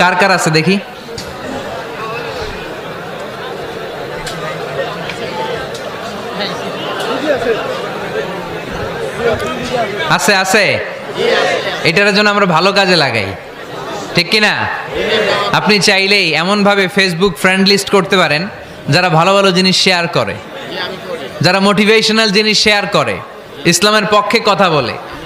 কার কার আছে দেখি? আছে আছে। এটার জন্য আমরা ভালো কাজে লাগাই। ঠিক কি না আপনি চাইলেই এমনভাবে ফেসবুক ফ্রেন্ড লিস্ট করতে পারেন, যারা ভালো ভালো জিনিস শেয়ার করে, যারা মোটিভেশনাল জিনিস শেয়ার করে, ইসলামের পক্ষে কথা বলে।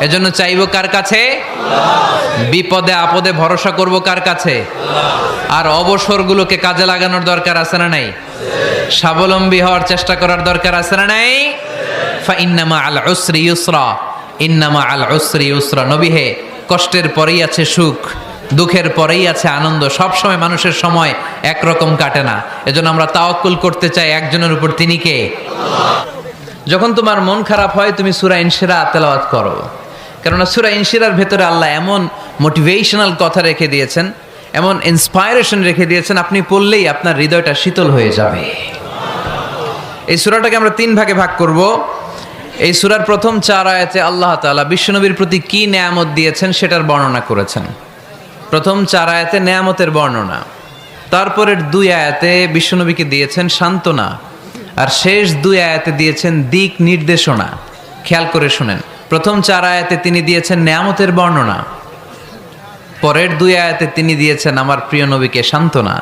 এজন্য চাইব কার কাছে? বিপদে আপদে ভরসা করব কার কাছে? আর অবসরগুলোকে কাজে লাগানোর দরকার আছে না নাই? স্বাবলম্বী হওয়ার চেষ্টা করার দরকার আছে না নাই? ইন্নামা আল উসরি ইউসরা। ইন্নামা আল উসরি ইউসরা। নবী হে, কষ্টের পরেই আছে সুখ, দুঃখের পরেই আছে আনন্দ। সব সময় মানুষের সময় একরকম কাটে না। এজন্য আমরা তাওয়াক্কুল করতে চাই একজনের উপর। তিনি কে? যখন তোমার মন খারাপ হয়, তুমি সুরা ইনশিরা তেলাওয়াত করো। কেননা সুরা ইনশিরার ভেতরে আল্লাহ এমন মোটিভেশনাল কথা রেখে দিয়েছেন, এমন ইন্সপায়ারেশন রেখে দিয়েছেন, আপনি পড়লেই আপনার হৃদয়টা শীতল হয়ে যাবে। এই সুরাটাকে আমরা তিন ভাগে ভাগ করব। এই সুরার প্রথম চার আয়াতে আল্লাহ তাআলা বিশ্বনবীর প্রতি কি নেয়ামত দিয়েছেন সেটার বর্ণনা করেছেন। প্রথম চার আয়াতে নেয়ামতের বর্ণনা, তারপরের দুই আয়াতে বিশ্বনবীকে দিয়েছেন সান্ত্বনা, আর শেষ দুই আয়াতে দিয়েছেন দিক নির্দেশনা। খেয়াল করে শুনেন। প্রথম চার আয়াতে তিনি দিয়েছেন নেয়ামতের বর্ণনা। পরের দুই আয়াতে তিনি দিয়েছেন আমার প্রিয় নবীকে সান্ত্বনা।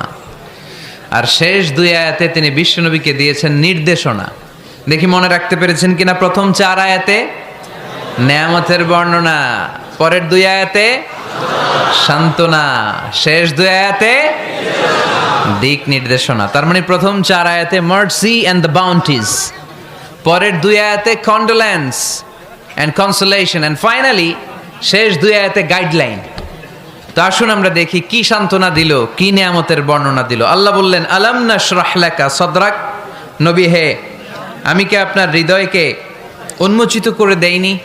আর শেষ দুই আয়াতে তিনি বিশ্বনবীকে দিয়েছেন নির্দেশনা। দেখি মনে রাখতে পেরেছেন কিনা? প্রথম চার আয়াতে নেয়ামতের বর্ণনা, পরের দুই আয়াতে সান্ত্বনা, শেষ দুই আয়াতে দিক নির্দেশনা। তার মানে প্রথম চার আয়াতে মার্সি অ্যান্ড দ্য বাউন্টিজ পরের দুই আয়াতে condolence and consolation and finally শেষ দুই আয়াতে গাইডলাইন তো আসুন আমরা দেখি কি সান্ত্বনা দিল, কি নিয়ামতের বর্ণনা দিল। আল্লাহ বললেন, আলাম নাশরাহলাকা সদরাক? নবী, হে, আমি কি আপনার হৃদয়কে উন্মোচিত করে দেইনি?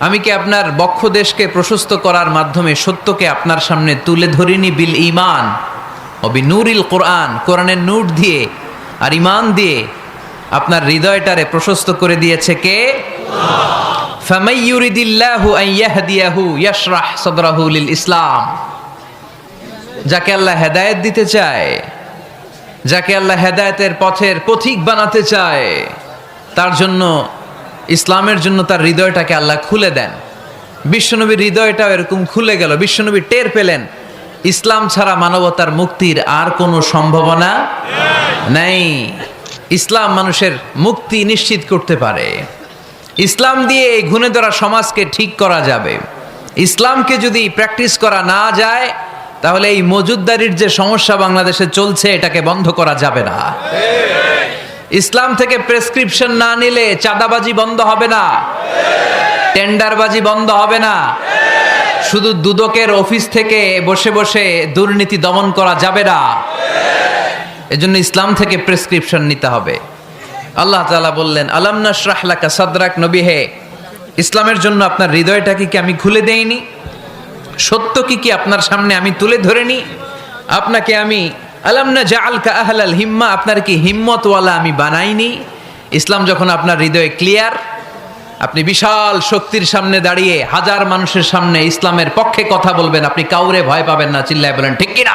আমি কি আপনার বক্ষদেশকে প্রশস্ত করার মাধ্যমে সত্যকে আপনার সামনে তুলে ধরিনি? বিল ইমান অবি নুরিল কোরআন, কোরআনের নূর দিয়ে আর ইমান দিয়ে আপনার হৃদয়টারে প্রশস্ত করে দিয়েছে কে? ইসলাম। যাকে আল্লাহ হেদায়েত দিতে চায়, যাকে আল্লাহ হেদায়েতের পথের পথিক বানাতে চায়, তার জন্য, ইসলামের জন্য তার হৃদয়টাকে আল্লাহ খুলে দেন। বিশ্বনবীর হৃদয়টাও এরকম খুলে গেল, বিশ্বনবী টের পেলেন, ইসলাম ছাড়া মানবতার মুক্তির আর কোনো সম্ভাবনা নেই। ইসলাম মানুষের মুক্তি নিশ্চিত করতে পারে। ইসলাম দিয়ে এই ঘুণে ধরা সমাজকে ঠিক করা যাবে। ইসলামকে যদি প্র্যাকটিস করা না যায়, তাহলে এই মজুদদারির যে সমস্যা বাংলাদেশে চলছে, এটাকে বন্ধ করা যাবে না। ইসলাম থেকে প্রেসক্রিপশন না নিলে চাঁদাবাজি বন্ধ হবে না। টেন্ডারবাজি বন্ধ হবে না। শুধু দুদকের অফিস থেকে বসে বসে দুর্নীতি দমন করা যাবে না। এজন্য ইসলাম থেকে প্রেসক্রিপশন নিতে হবে। আল্লাহ তালা বললেন, আলাম নাশরাহ লাকা সাদরাক? নবী, হে, ইসলামের জন্য আপনার হৃদয়টাকে কি আমি খুলে দেইনি? সত্য কি কি আপনার সামনে আমি তুলে ধরে নি আপনাকে আমি, আলাম না জাআলকা আহলাল হিম্মা? আপনার কি হিম্মতওয়ালা আমি বানাইনি? ইসলাম যখন আপনার হৃদয়ে ক্লিয়ার, আপনি বিশাল শক্তির সামনে দাঁড়িয়ে হাজার মানুষের সামনে ইসলামের পক্ষে কথা বলবেন, আপনি কাউরে ভয় পাবেন না, চিল্লায় বলেন, ঠিক কিনা?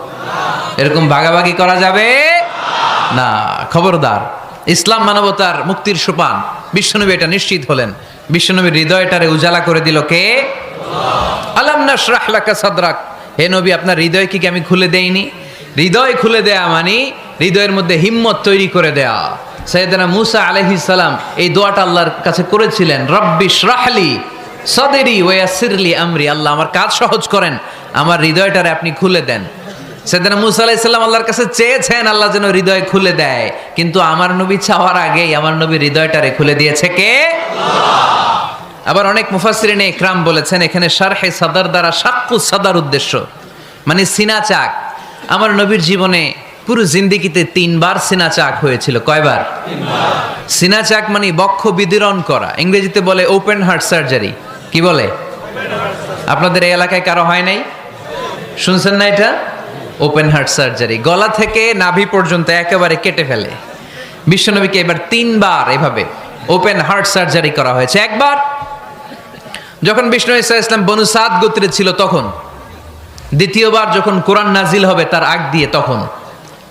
এরকম ভাগাভাগি করা যাবে? না, খবরদার। ইসলাম মানবতার মুক্তির সোপান। বিশ্বনবী এটা নিশ্চিত হলেন। বিশ্বনবীর হৃদয়টারে উজালা করে দিল কে? আলাম সাদরাক। হে নবী, আপনার হৃদয় কি আমি খুলে দেইনি? হৃদয় খুলে দেয়া মানে হৃদয়ের মধ্যে হিম্মত তৈরি করে দেয়া। সৈয়দনা মুসা আলাইহিস সালাম এই দোয়াটা আল্লাহর কাছে করেছিলেন, রব্বি শ্রাহলি সদেরি ওয়াসিরলি আমরি। আল্লাহ আমার কাজ সহজ করেন, আমার হৃদয়টারে আপনি খুলে দেন। সেদিন মুসা আলাইসাল্লাম আল্লাহর কাছে চেয়েছেন, আল্লাহ যেন হৃদয় খুলে দেয়। কিন্তু আমার নবী চাওয়ার আগেই আমার নবী হৃদয়টারে খুলে দিয়েছে কে? আবার অনেক মুফাসরিনে ইকরাম বলেছেন, এখানে শারহে সাদার দ্বারা সাক্কু সাদার উদ্দেশ্য মানে সিনা চাক। আমার নবীর জীবনে পুরো জিন্দিগিতে তিনবার সিনা চাক হয়েছিল। কয়বার? সিনা চাক মানে বক্ষ বিদীরণ করা। ইংরেজিতে বলে ওপেন হার্ট সার্জারি কি বলে? আপনাদের এই এলাকায় কারও হয় নাই? শুনছেন না এটা? ওপেন হার্ট সার্জারি গলা থেকে নাভি পর্যন্ত একেবারে কেটে ফেলে। বিশ্বনবীকে এবার তিনবার এভাবে ওপেন হার্ট সার্জারি করা হয়েছে। একবার যখন বিষ্ণু ইসা ইসলাম বনু সাদ গোত্রে ছিল তখন। দ্বিতীয়বার যখন কোরআন নাজিল হবে তার আগ দিয়ে তখন।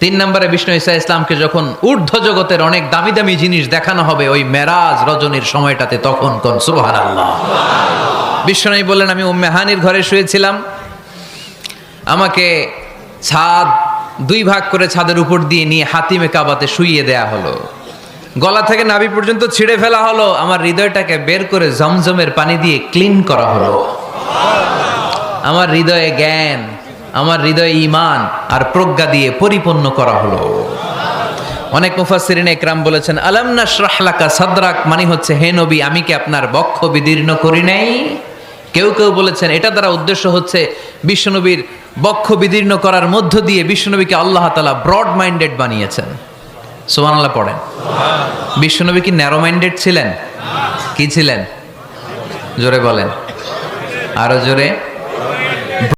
তিন নম্বরে বিষ্ণু ইসা ইসলামকে যখন ঊর্ধ্ব জগতের অনেক দামি দামি জিনিস দেখানো হবে, ওই মেরাজ রজনীর সময়টাতে তখন কোন? সুবহান বিষ্ণু বললেন, আমি উম্মেহানির ঘরে শুয়েছিলাম। আমাকে ছাদ, দুই ভাগ করে ছাদের উপর দিয়ে নিয়ে হাতিমে কাবাতে শুইয়ে দেয়া হলো। গলা থেকে নাভি পর্যন্ত ছিঁড়ে ফেলা হলো। আমার হৃদয়টাকে বের করে জমজমের পানি দিয়ে ক্লিন করা হলো। আমার হৃদয়ে জ্ঞান, আমার হৃদয়ে ইমান আর প্রজ্ঞা দিয়ে পরিপূর্ণ করা হলো। অনেক মুফাসসিরিন একরাম বলেছেন, আলাম লাকা সাদরাক? মানে হচ্ছে, হে নবী, আমি কি আপনার বক্ষ বিদীর্ণ করি নাই? কেউ কেউ বলেছেন, এটা দ্বারা উদ্দেশ্য হচ্ছে বিশ্বনবীর বক্ষ বিদীর্ণ করার মধ্য দিয়ে বিশ্বনবীকে আল্লাহ তালা ব্রড মাইন্ডেড বানিয়েছেন। সোমান আল্লাহ পড়েন। বিশ্বনবী কি ন্যারো মাইন্ডেড ছিলেন? কি ছিলেন? জোরে বলেন। আরও জোরে।